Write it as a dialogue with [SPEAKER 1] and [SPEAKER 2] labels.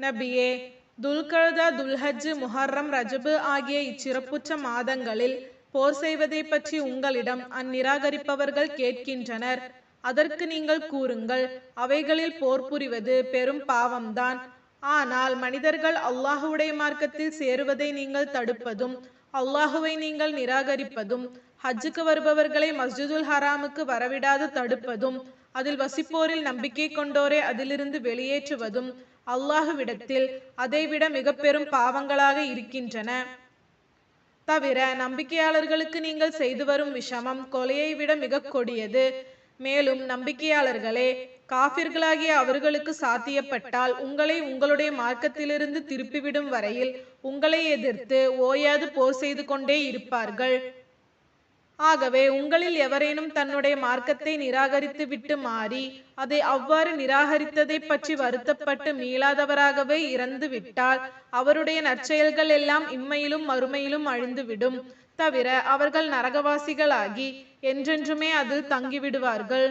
[SPEAKER 1] நபியே துல்கழதா துல்ஹஜ் முஹர்ரம் ரஜபு ஆகிய இச்சிறப்புற்ற மாதங்களில் போர் செய்வதை பற்றி உங்களிடம் அந்நிராகரிப்பவர்கள் கேட்கின்றனர். அதற்கு நீங்கள் கூறுங்கள் அவைகளில் போர் புரிவது பெரும் பாவம்தான். ஆனால் மனிதர்கள் அல்லாஹுடைய மார்க்கத்தில் சேருவதை நீங்கள் தடுப்பதும் அல்லாஹுவை நீங்கள் நிராகரிப்பதும் ஹஜ்ஜுக்கு வருபவர்களை மஸ்ஜிதுல் ஹராமுக்கு வரவிடாது தடுப்பதும் அதில் வசிப்போரில் நம்பிக்கை கொண்டோரை அதிலிருந்து வெளியேற்றுவதும் அல்லாஹுவிடத்தில் அதைவிட மிக பெரும் பாவங்களாக இருக்கின்றன. தவிர நம்பிக்கையாளர்களுக்கு நீங்கள் செய்து வரும் விஷமம் கொலையை விட மிக கொடியது. மேலும் நம்பிக்கையாளர்களே காபிர்களாகிய அவர்களுக்கு சாத்தியப்பட்டால் உங்களை உங்களுடைய மார்க்கத்திலிருந்து திருப்பிவிடும் வரையில் உங்களை எதிர்த்து ஓயாது போர் செய்து கொண்டே இருப்பார்கள். ஆகவே உங்களில் எவரேனும் தன்னுடைய மார்க்கத்தை நிராகரித்து விட்டு மாறி அதை அவ்வாறு நிராகரித்ததை பற்றி வருத்தப்பட்டு மீளாதவராகவே இறந்து விட்டால் அவருடைய நற்செயல்கள் எல்லாம் இம்மையிலும் மறுமையிலும் அழிந்துவிடும். தவிர அவர்கள் நரகவாசிகளாகி என்றென்றுமே அதில் தங்கிவிடுவார்கள்.